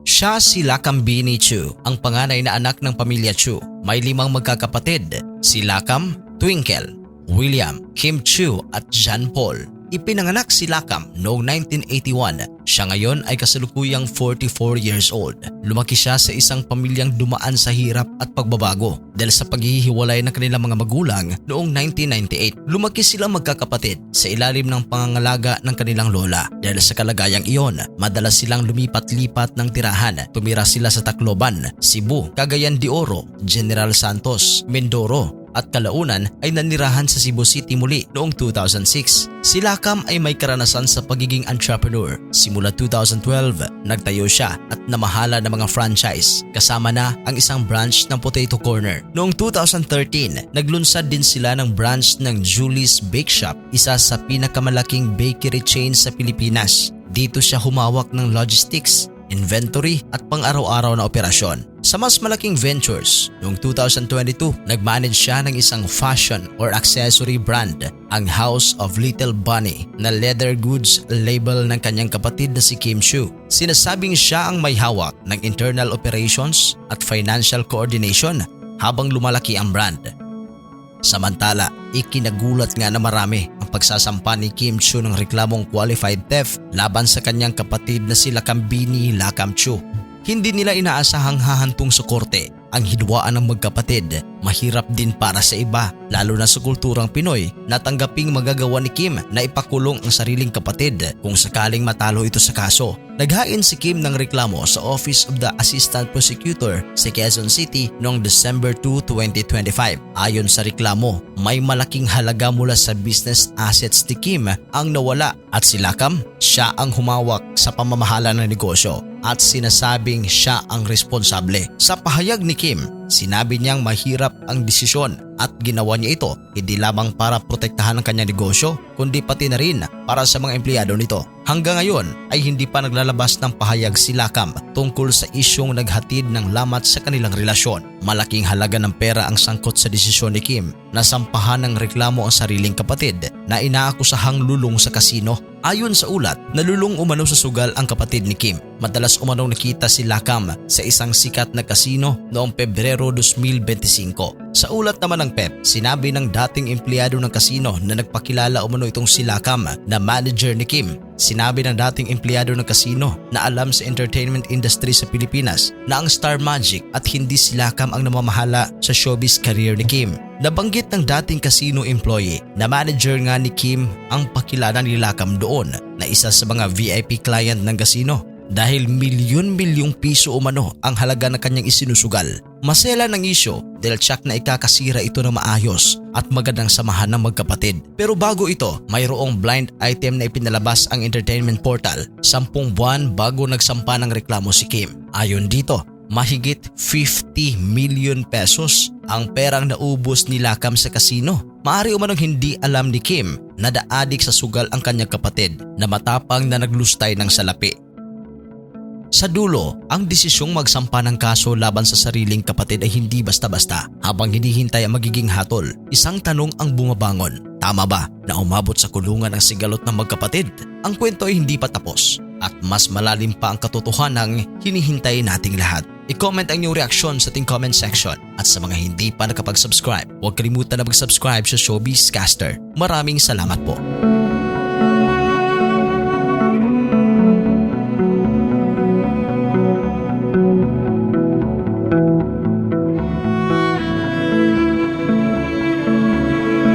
Siya si Lakam Bini Chu, ang panganay na anak ng pamilya Chu. May limang magkakapatid, si Lakam, Twinkle, William, Kim Chu at John Paul. Ipinanganak si Lakam noong 1981. Siya ngayon ay kasalukuyang 44 years old. Lumaki siya sa isang pamilyang dumaan sa hirap at pagbabago dahil sa paghihiwalay ng kanilang mga magulang noong 1998. Lumaki silang magkakapatid sa ilalim ng pangangalaga ng kanilang lola. Dahil sa kalagayang iyon, madalas silang lumipat-lipat ng tirahan. Tumira sila sa Tacloban, Cebu, Cagayan de Oro, General Santos, Mindoro, at kalaunan ay nanirahan sa Cebu City muli noong 2006. Si Lakam ay may karanasan sa pagiging entrepreneur. Simula 2012, nagtayo siya at namahala ng mga franchise kasama na ang isang branch ng Potato Corner. Noong 2013, naglunsad din sila ng branch ng Julie's Bake Shop, isa sa pinakamalaking bakery chain sa Pilipinas. Dito siya humawak ng logistics, inventory at pang-araw-araw na operasyon. Sa mas malaking ventures, noong 2022, nag-manage siya ng isang fashion or accessory brand, ang House of Little Bunny na leather goods label ng kanyang kapatid na si Kim Chu. Sinasabing siya ang may hawak ng internal operations at financial coordination habang lumalaki ang brand. Samantala, ikinagulat nga na marami ang pagsasampa ni Kim Chu ng reklamong qualified theft laban sa kanyang kapatid na sila Kambini Lakam Chu. Hindi nila inaasahang hahantong sa korte ang hidwaan ng magkapatid. Mahirap din para sa iba, lalo na sa kulturang Pinoy, natanggaping magagawa ni Kim na ipakulong ang sariling kapatid kung sakaling matalo ito sa kaso. Naghain si Kim ng reklamo sa Office of the Assistant Prosecutor sa Quezon City noong December 2, 2025. Ayon sa reklamo, may malaking halaga mula sa business assets ni Kim ang nawala at si Lakam, siya ang humawak sa pamamahala ng negosyo at sinasabing siya ang responsable. Sa pahayag ni Kim, sinabi niyang mahirap ang desisyon at ginawa niya ito hindi lamang para protektahan ang kanyang negosyo kundi pati na rin para sa mga empleyado nito. Hanggang ngayon ay hindi pa naglalabas ng pahayag si Lakam tungkol sa isyong naghatid ng lamat sa kanilang relasyon. Malaking halaga ng pera ang sangkot sa desisyon ni Kim na sampahan ng reklamo ang sariling kapatid na inaakusahang lulong sa kasino. Ayon sa ulat, nalulong umano sa sugal ang kapatid ni Kim. Madalas umanong nakita si Lakam sa isang sikat na kasino noong Pebrero 2025. Sa ulat naman ng PEP, sinabi ng dating empleyado ng kasino na nagpakilala umano itong si Lakam na manager ni Kim. Sinabi ng dating empleyado ng kasino na alam sa entertainment industry sa Pilipinas na ang Star Magic at hindi si Lakam ang namamahala sa showbiz career ni Kim. Nabanggit ng dating casino employee na manager nga ni Kim ang pakilala ni Lakam doon na isa sa mga VIP client ng casino dahil milyon-milyong piso umano ang halaga na kanyang isinusugal. Masela ng isyo dahil tsak na ikakasira ito ng maayos at magandang samahan ng magkapatid. Pero bago ito, mayroong blind item na ipinalabas ang entertainment portal sampung buwan bago nagsampa ng reklamo si Kim. Ayon dito, mahigit 50 million pesos ang perang naubos ni Lakam sa kasino. Maari umanong hindi alam ni Kim na daadik sa sugal ang kanyang kapatid na matapang na naglustay ng salapi. Sa dulo, ang desisyong magsampa ng kaso laban sa sariling kapatid ay hindi basta-basta habang hinihintay ang magiging hatol. Isang tanong ang bumabangon. Tama ba na umabot sa kulungan ang sigalot ng magkapatid? Ang kwento ay hindi pa tapos at mas malalim pa ang katotohanan ng hinihintay nating lahat. I-comment ang inyong reaksyon sa ating comment section at sa mga hindi pa nakapag-subscribe, huwag kalimutan na mag-subscribe sa Showbiz Caster. Maraming salamat po.